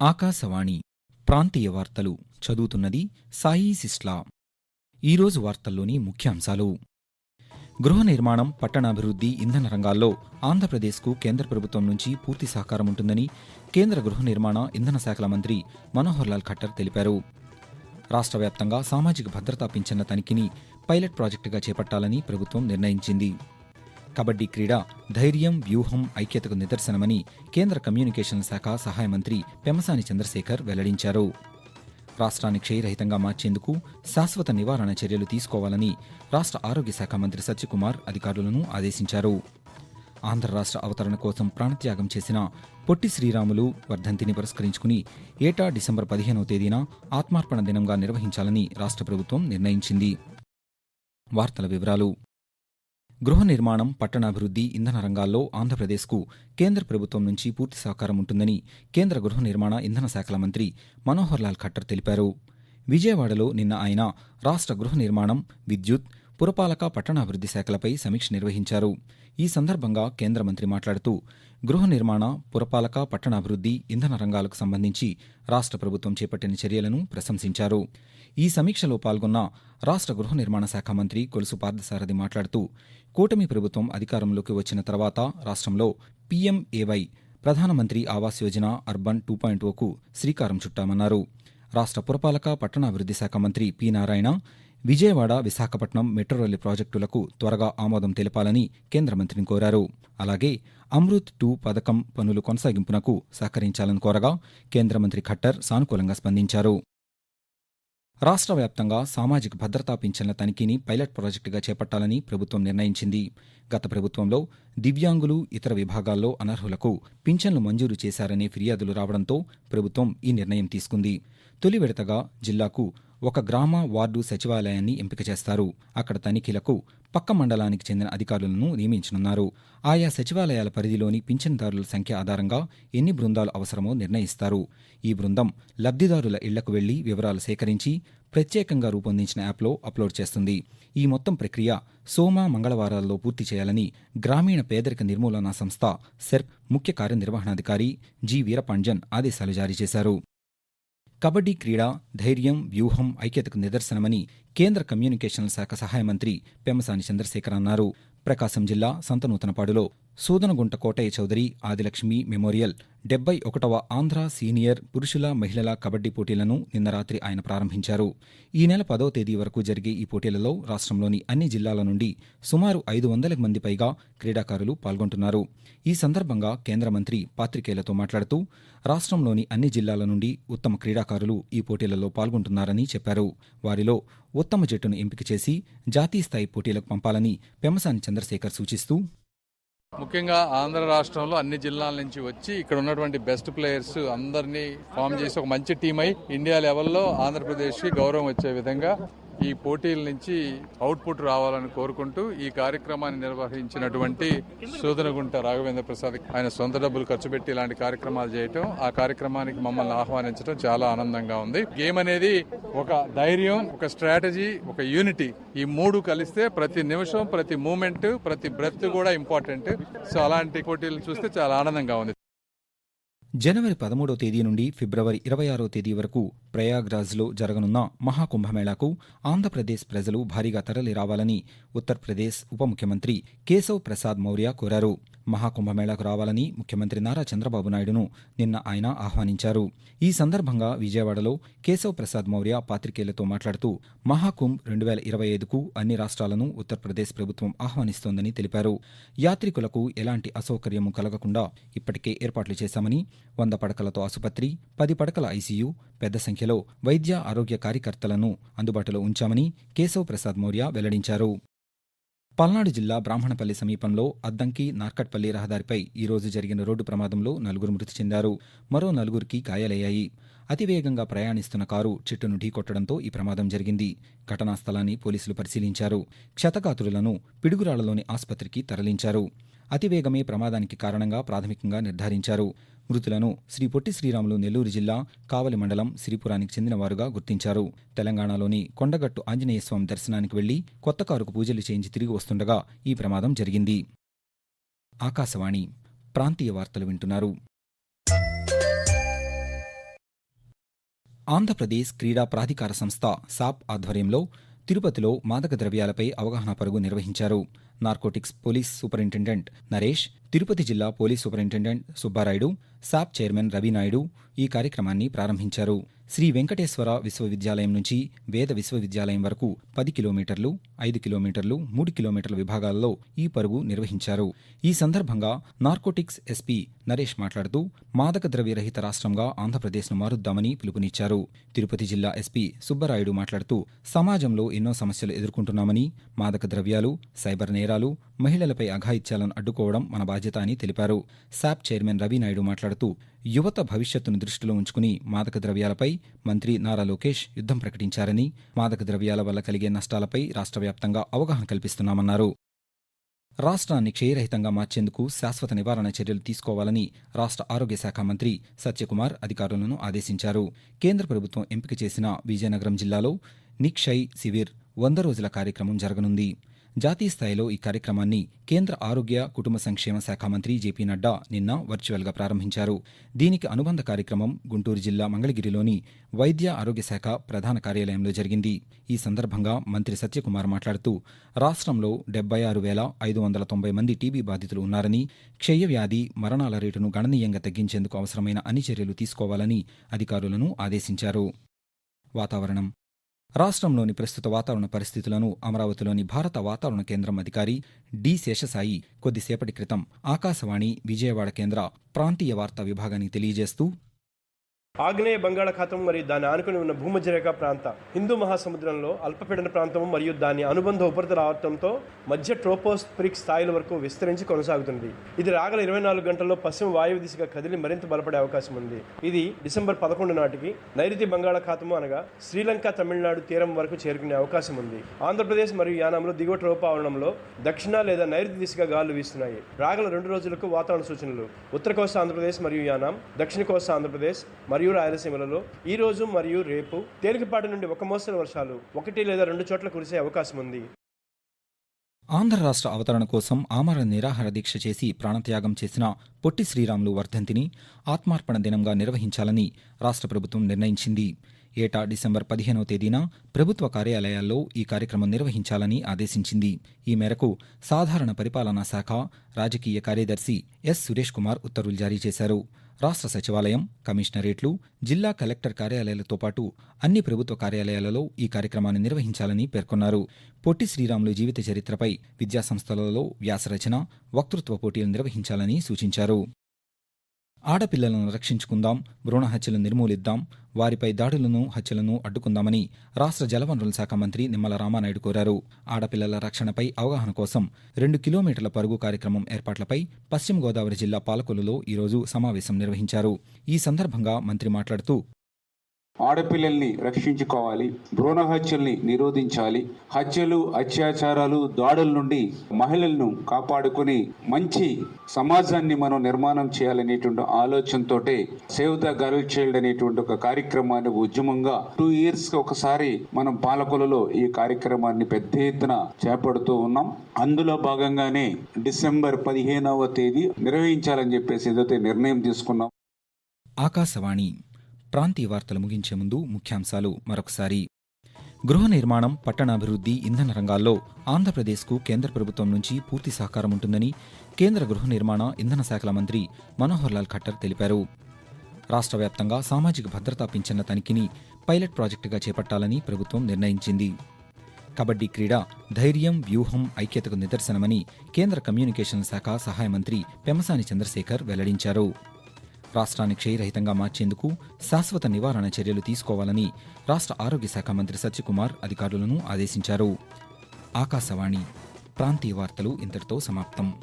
ఆకాశవాణి ప్రాంతీయ వార్తలు చదువుతున్నది సాయి సిస్లా. ఈరోజు వార్తల్లోని ముఖ్యాంశాలు. గృహ నిర్మాణం పట్టణాభివృద్ధి ఇంధన రంగాల్లో ఆంధ్రప్రదేశ్కు కేంద్ర ప్రభుత్వం నుంచి పూర్తి సహకారం ఉంటుందని కేంద్ర గృహ నిర్మాణ ఇంధన శాఖల మంత్రి మనోహర్ లాల్ ఖట్టర్ తెలిపారు. రాష్ట్ర వ్యాప్తంగా సామాజిక భద్రతా పింఛన్ల తనిఖీని పైలట్ ప్రాజెక్టుగా చేపట్టాలని ప్రభుత్వం నిర్ణయించింది. కబడ్డీ క్రీడ ధైర్యం వ్యూహం ఐక్యతకు నిదర్శనమని కేంద్ర కమ్యూనికేషన్ శాఖ సహాయ మంత్రి పెమసాని చంద్రశేఖర్ వెల్లడించారు. రాష్ట్రాన్ని క్షయరహితంగా మార్చేందుకు శాశ్వత నివారణ చర్యలు తీసుకోవాలని రాష్ట్ర ఆరోగ్య శాఖ మంత్రి సత్యకుమార్ అధికారులను ఆదేశించారు. ఆంధ్ర రాష్ట్ర అవతరణ కోసం ప్రాణత్యాగం చేసిన పొట్టి శ్రీరాములు వర్ధంతిని పురస్కరించుకుని ఏటా డిసెంబర్ పదిహేనవ తేదీన ఆత్మార్పణ దినంగా నిర్వహించాలని రాష్ట్ర ప్రభుత్వం నిర్ణయించింది. వార్తల వివరాలు గృహ నిర్మాణం పట్టణాభివృద్ధి ఇంధన రంగాల్లో ఆంధ్రప్రదేశ్కు కేంద్ర ప్రభుత్వం నుంచి పూర్తి సహకారం ఉంటుందని కేంద్ర గృహ నిర్మాణ ఇంధన శాఖల మంత్రి మనోహర్ లాల్ ఖట్టర్ తెలిపారు. విజయవాడలో నిన్న ఆయన రాష్ట్ర గృహ నిర్మాణం విద్యుత్ పురపాలక పట్టణాభివృద్ధి శాఖలపై సమీక్ష నిర్వహించారు. ఈ సందర్భంగా కేంద్ర మంత్రి మాట్లాడుతూ గృహ నిర్మాణ పురపాలక పట్టణాభివృద్ధి ఇంధన రంగాలకు సంబంధించి రాష్ట్ర ప్రభుత్వం చేపట్టిన చర్యలను ప్రశంసించారు. ఈ సమీక్షలో పాల్గొన్న రాష్ట్ర గృహ నిర్మాణ శాఖ మంత్రి కొలుసు పార్థసారథి మాట్లాడుతూ కూటమి ప్రభుత్వం అధికారంలోకి వచ్చిన తర్వాత రాష్ట్రంలో PMAY Pradhan Mantri Awas Yojana urban two point ఓకు శ్రీకారం చుట్టామన్నారు. రాష్ట్ర పురపాలక పట్టణాభివృద్ధి శాఖ మంత్రి P Narayana Vijayawada Visakhapatnam metro rail ప్రాజెక్టులకు త్వరగా ఆమోదం తెలపాలని కేంద్ర మంత్రిని కోరారు. అలాగే అమృత్ టూ పథకం పనులు కొనసాగింపునకు సహకరించాలని కోరగా కేంద్ర మంత్రి ఖట్టర్ సానుకూలంగా స్పందించారు. రాష్ట్ర వ్యాప్తంగా సామాజిక భద్రతా పింఛన్ల తనిఖీని పైలట్ ప్రాజెక్టుగా చేపట్టాలని ప్రభుత్వం నిర్ణయించింది. గత ప్రభుత్వంలో దివ్యాంగులు ఇతర విభాగాల్లో అనర్హులకు పింఛన్లు మంజూరు చేశారనే ఫిర్యాదులు రావడంతో ప్రభుత్వం ఈ నిర్ణయం తీసుకుంది. తొలి విడతగా జిల్లాకు ఒక గ్రామ వార్డు సచివాలయాన్ని ఎంపిక చేస్తారు. అక్కడ తనిఖీలకు పక్క మండలానికి చెందిన అధికారులను నియమించనున్నారు. ఆయా సచివాలయాల పరిధిలోని పింఛన్దారుల సంఖ్య ఆధారంగా ఎన్ని బృందాలు అవసరమో నిర్ణయిస్తారు. ఈ బృందం లబ్ధిదారుల ఇళ్ళకు వెళ్ళి వివరాలు సేకరించి ప్రత్యేకంగా రూపొందించిన యాప్లో అప్లోడ్ చేస్తుంది. ఈ మొత్తం ప్రక్రియ సోమ మంగళవారాల్లో పూర్తి చేయాలని గ్రామీణ పేదరిక నిర్మూలనా సంస్థ సెర్ప్ ముఖ్య కార్యనిర్వహణాధికారి జి వీరపాండ్యన్ ఆదేశాలు జారీ చేశారు. కబడ్డీ క్రీడ ధైర్యం వ్యూహం ఐక్యతకు నిదర్శనమని కేంద్ర కమ్యూనికేషన్ల శాఖ సహాయ మంత్రి పెమ్మసాని చంద్రశేఖర్ అన్నారు. ప్రకాశం జిల్లా సంతనూతనపాడులో సూదనగుంట కోటయ్య చౌదరి ఆదిలక్ష్మి మెమోరియల్ డెబ్బై ఒకటవ ఆంధ్ర సీనియర్ పురుషుల మహిళల కబడ్డీ పోటీలను నిన్న రాత్రి ఆయన ప్రారంభించారు. ఈ నెల పదో తేదీ వరకు జరిగే ఈ పోటీలలో రాష్ట్రంలోని అన్ని జిల్లాల నుండి సుమారు ఐదు వందల మంది పైగా క్రీడాకారులు పాల్గొంటున్నారు. ఈ సందర్భంగా కేంద్ర మంత్రి పాత్రికేయులతో మాట్లాడుతూ రాష్ట్రంలోని అన్ని జిల్లాల నుండి ఉత్తమ క్రీడాకారులు ఈ పోటీలలో పాల్గొంటున్నారని చెప్పారు. వారిలో ఉత్తమ జట్టును ఎంపిక చేసి జాతీయ స్థాయి పోటీలకు పంపాలని పెమసాని చంద్రశేఖర్ సూచిస్తూ ముఖ్యంగా ఆంధ్ర రాష్ట్రంలో అన్ని జిల్లాల నుంచి వచ్చి ఇక్కడ ఉన్నటువంటి బెస్ట్ ప్లేయర్స్ అందరినీ ఫామ్ చేసి ఒక మంచి టీం అయి ఇండియా లెవెల్లో ఆంధ్రప్రదేశ్కి గౌరవం వచ్చే విధంగా ఈ పోటీల నుంచి అవుట్పుట్ రావాలని కోరుకుంటూ ఈ కార్యక్రమాన్ని నిర్వహించినటువంటి సూదనగుంట రాఘవేంద్ర ప్రసాద్ ఆయన సొంత డబ్బులు ఖర్చు పెట్టి ఇలాంటి కార్యక్రమాలు చేయటం ఆ కార్యక్రమానికి మమ్మల్ని ఆహ్వానించడం చాలా ఆనందంగా ఉంది. గేమ్ అనేది ఒక ధైర్యం ఒక స్ట్రాటజీ ఒక యూనిటీ. ఈ మూడు కలిస్తే ప్రతి నిమిషం ప్రతి మూమెంట్ ప్రతి బ్రెత్ కూడా ఇంపార్టెంట్. సో అలాంటి పోటీలు చూస్తే చాలా ఆనందంగా ఉంది. జనవరి పదమూడవ తేదీ నుండి ఫిబ్రవరి ఇరవై ఆరో తేదీ వరకు ప్రయాగ్రాజ్లో జరగనున్న మహాకుంభమేళాకు ఆంధ్రప్రదేశ్ ప్రజలు భారీగా తరలి రావాలని ఉత్తరప్రదేశ్ ఉప ముఖ్యమంత్రి కేశవ్ ప్రసాద్ మౌర్య కోరారు. మహాకుంభమేళాకు రావాలని ముఖ్యమంత్రి నారా చంద్రబాబు నాయుడును నిన్న ఆయన ఆహ్వానించారు. ఈ సందర్భంగా విజయవాడలో కేశవ్ ప్రసాద్ మౌర్య పాత్రికేయులతో మాట్లాడుతూ మహాకుంభ్ రెండు వేల ఇరవై ఐదుకు అన్ని రాష్ట్రాలను ఉత్తరప్రదేశ్ ప్రభుత్వం ఆహ్వానిస్తోందని తెలిపారు. యాత్రికులకు ఎలాంటి అసౌకర్యము కలగకుండా ఇప్పటికే ఏర్పాట్లు చేశామని వంద పడకలతో ఆసుపత్రి పది పడకల ఐసీయూ పెద్ద సంఖ్యలో వైద్య ఆరోగ్య కార్యకర్తలను అందుబాటులో ఉంచామని కేశవ్ ప్రసాద్ మౌర్య వెల్లడించారు. పల్నాడు జిల్లా బ్రాహ్మణపల్లి సమీపంలో అద్దంకి నార్కట్పల్లి రహదారిపై ఈరోజు జరిగిన రోడ్డు ప్రమాదంలో నలుగురు మృతి చెందారు. మరో నలుగురికి గాయాలయ్యాయి. అతివేగంగా ప్రయాణిస్తున్న కారు చెట్టును ఢీకొట్టడంతో ఈ ప్రమాదం జరిగింది. ఘటనా స్థలాన్ని పోలీసులు పరిశీలించారు. క్షతగాతులను పిడుగురాళ్ళలోని ఆసుపత్రికి తరలించారు. అతివేగమే ప్రమాదానికి కారణంగా ప్రాథమికంగా నిర్ధారించారు. మృతులను శ్రీ పొట్టి శ్రీరాములు నెల్లూరు జిల్లా కావలి మండలం సిరిపురానికి చెందినవారుగా గుర్తించారు. తెలంగాణలోని కొండగట్టు ఆంజనేయస్వామి దర్శనానికి వెళ్ళి కొత్త కారుకు పూజలు చేయించి తిరిగి వస్తుండగా ఈ ప్రమాదం జరిగింది. ఆకాశవాణి ప్రాంతీయ వార్తలు వింటున్నారు. ఆంధ్రప్రదేశ్ క్రీడా ప్రాధికార సంస్థ సాప్ ఆధ్వర్యంలో తిరుపతిలో మాదక ద్రవ్యాలపై అవగాహన పరుగు నిర్వహించారు. Narcotics police superintendent Naresh Tirupati జిల్లా police superintendent Subbarayudu SAAP chairman Ravi Naidu ఈ కార్యక్రమాన్ని ప్రారంభించారు. శ్రీ వెంకటేశ్వర విశ్వవిద్యాలయం నుంచి వేద విశ్వవిద్యాలయం వరకు పది కిలోమీటర్లు ఐదు కిలోమీటర్లు మూడు కిలోమీటర్ల విభాగాల్లో ఈ పరుగు నిర్వహించారు. ఈ సందర్భంగా నార్కోటిక్స్ ఎస్పీ నరేష్ మాట్లాడుతూ మాదక ద్రవ్య రహిత రాష్ట్రంగా ఆంధ్రప్రదేశ్ను మారుద్దామని పిలుపునిచ్చారు. తిరుపతి జిల్లా ఎస్పీ సుబ్బరాయుడు మాట్లాడుతూ సమాజంలో ఎన్నో సమస్యలు ఎదుర్కొంటున్నామని మాదక ద్రవ్యాలు సైబర్ నేరాలు మహిళలపై అఘాయిత్యాలను అడ్డుకోవడం మన బాధ్యత అని తెలిపారు. శాప్ చైర్మన్ రవినాయుడు మాట్లాడుతూ యువత భవిష్యత్తును దృష్టిలో ఉంచుకుని మాదక ద్రవ్యాలపై మంత్రి నారా లోకేష్ యుద్ధం ప్రకటించారని మాదక ద్రవ్యాల వల్ల కలిగే నష్టాలపై రాష్ట్ర వ్యాప్తంగా అవగాహన కల్పిస్తున్నామన్నారు. రాష్ట్రాన్ని క్షయరహితంగా మార్చేందుకు శాశ్వత నివారణ చర్యలు తీసుకోవాలని రాష్ట్ర ఆరోగ్య శాఖ మంత్రి సత్యకుమార్ అధికారులను ఆదేశించారు. కేంద్ర ప్రభుత్వం ఎంపిక చేసిన విజయనగరం జిల్లాలో నిక్షయ్ శివిర్ వంద రోజుల కార్యక్రమం జరగనుంది. జాతీయ స్థాయిలో ఈ కార్యక్రమాన్ని కేంద్ర ఆరోగ్య కుటుంబ సంక్షేమ శాఖ మంత్రి జేపీ నడ్డా నిన్న వర్చువల్గా ప్రారంభించారు. దీనికి అనుబంధ కార్యక్రమం గుంటూరు జిల్లా మంగళగిరిలోని వైద్య ఆరోగ్య శాఖ ప్రధాన కార్యాలయంలో జరిగింది. ఈ సందర్భంగా మంత్రి సత్యకుమార్ మాట్లాడుతూ రాష్ట్రంలో డెబ్బై ఆరు వేల ఐదు వందల తొంభై మంది టీబీ బాధితులు ఉన్నారని క్షయవ్యాధి మరణాల రేటును గణనీయంగా తగ్గించేందుకు అవసరమైన అన్ని చర్యలు తీసుకోవాలని అధికారులను ఆదేశించారు. వాతావరణం రాష్ట్రంలోని ప్రస్తుత వాతావరణ పరిస్థితులను అమరావతిలోని భారత వాతావరణ కేంద్రం అధికారి డి. శేషసాయి కొద్దిసేపటి క్రితం ఆకాశవాణి విజయవాడ కేంద్ర ప్రాంతీయ వార్తా విభాగానికి తెలియజేస్తూ ఆగ్నేయ బంగాళాఖాతం మరియు దాని ఆనుకుని ఉన్న భూమధ్యరేఖ ప్రాంత హిందూ మహాసముద్రంలో అల్పపీడన ప్రాంతం మరియు దాని అనుబంధ ఉపరితల ఆవర్తంతో మధ్య ట్రోపోస్పిరిక్ స్థాయిల వరకు విస్తరించి కొనసాగుతుంది. ఇది రాగల ఇరవై నాలుగు గంటల్లో పశ్చిమ వాయువు దిశగా కదిలి మరింత బలపడే అవకాశం ఉంది. ఇది డిసెంబర్ పదకొండు నాటికి నైరుతి బంగాళాఖాతము అనగా శ్రీలంక తమిళనాడు తీరం వరకు చేరుకునే అవకాశం ఉంది. ఆంధ్రప్రదేశ్ మరియు యానంలో దిగువ ట్రోపావరణంలో దక్షిణ లేదా నైరుతి దిశగా గాలులు వీస్తున్నాయి. రాగల రెండు రోజులకు వాతావరణ సూచనలు. ఉత్తర కోస్తా ఆంధ్రప్రదేశ్ మరియు యానాం దక్షిణ కోస్తా ఆంధ్రప్రదేశ్ మరియు రాయలసీమలలో ఈ రోజు మరియు రేపు తేలికపాటి నుండి ఒక మోస్తరు వర్షాలు ఒకటి లేదా రెండు చోట్ల కురిసే అవకాశం ఉంది. ఆంధ్ర రాష్ట్ర అవతరణ కోసం ఆమరణ నిరాహార దీక్ష చేసి ప్రాణత్యాగం చేసిన పొట్టి శ్రీరాములు వర్ధంతిని ఆత్మార్పణ దినంగా నిర్వహించాలని రాష్ట్ర ప్రభుత్వం నిర్ణయించింది. ఏటా డిసెంబర్ పదిహేనవ తేదీన ప్రభుత్వ కార్యాలయాల్లో ఈ కార్యక్రమం నిర్వహించాలని ఆదేశించింది. ఈ మేరకు సాధారణ పరిపాలనా శాఖ రాజకీయ కార్యదర్శి ఎస్. సురేష్ కుమార్ ఉత్తర్వులు జారీ చేశారు. రాష్ట్ర సచివాలయం కమిషనరేట్లు జిల్లా కలెక్టర్ కార్యాలయాలతో పాటు అన్ని ప్రభుత్వ కార్యాలయాలలో ఈ కార్యక్రమాన్ని నిర్వహించాలని పేర్కొన్నారు. పొట్టి శ్రీరాములు జీవిత చరిత్రపై విద్యాసంస్థలలో వ్యాసరచన వక్తృత్వ పోటీలు నిర్వహించాలని సూచించారు. ఆడపిల్లలను రక్షించుకుందాం భ్రూణ హత్యలు నిర్మూలిద్దాం వారిపై దాడులను హత్యలను అడ్డుకుందామని రాష్ట్ర జలవనరుల శాఖ మంత్రి నిమ్మల రామానాయుడు కోరారు. ఆడపిల్లల రక్షణపై అవగాహన కోసం రెండు కిలోమీటర్ల పరుగు కార్యక్రమం ఏర్పాట్లపై పశ్చిమ గోదావరి జిల్లా పాలకొల్లులో ఈరోజు సమావేశం నిర్వహించారు. ఈ సందర్భంగా మంత్రి మాట్లాడుతూ ఆడపిల్లల్ని రక్షించుకోవాలి భ్రూణ హత్యల్ని నిరోధించాలి హత్యలు అత్యాచారాలు దాడుల నుండి మహిళలను కాపాడుకుని మంచి సమాజాన్ని మనం నిర్మాణం చేయాలనేటువంటి ఆలోచనతోటే సేవ్ ద గర్ల్ చైల్డ్ అనేటువంటి ఒక కార్యక్రమాన్ని ఉద్యమంగా టూ ఇయర్స్ ఒకసారి మనం పాలకులలో ఈ కార్యక్రమాన్ని పెద్ద ఎత్తున చేపడుతూ ఉన్నాం. అందులో భాగంగానే డిసెంబర్ పదిహేనవ తేదీ నిర్వహించాలని చెప్పేసి ఏదైతే నిర్ణయం తీసుకున్నాం ఆకాశవాణి ప్రాంతీయ వార్తలు ముగించే ముందు ముఖ్యాంశాలు మరొకసారి. గృహ నిర్మాణం పట్టణాభివృద్ధి ఇంధన రంగాల్లో ఆంధ్రప్రదేశ్కు కేంద్ర ప్రభుత్వం నుంచి పూర్తి సహకారం ఉంటుందని కేంద్ర గృహ నిర్మాణ ఇంధన శాఖల మంత్రి మనోహర్ లాల్ ఖట్టర్ తెలిపారు. రాష్ట్ర వ్యాప్తంగా సామాజిక భద్రతా పింఛన్ల తనిఖీని పైలట్ ప్రాజెక్టుగా చేపట్టాలని ప్రభుత్వం నిర్ణయించింది. కబడ్డీ క్రీడ ధైర్యం వ్యూహం ఐక్యతకు నిదర్శనమని కేంద్ర కమ్యూనికేషన్ శాఖ సహాయ మంత్రి పెమసాని చంద్రశేఖర్ వెల్లడించారు. రాష్ట్రాన్ని క్షయరహితంగా మార్చేందుకు శాశ్వత నివారణ చర్యలు తీసుకోవాలని రాష్ట్ర ఆరోగ్య శాఖ మంత్రి సత్యకుమార్ అధికారులను ఆదేశించారు. ఆకాశవాణి ప్రాంతీయ వార్తలు ఇంతటితో సమాప్తం.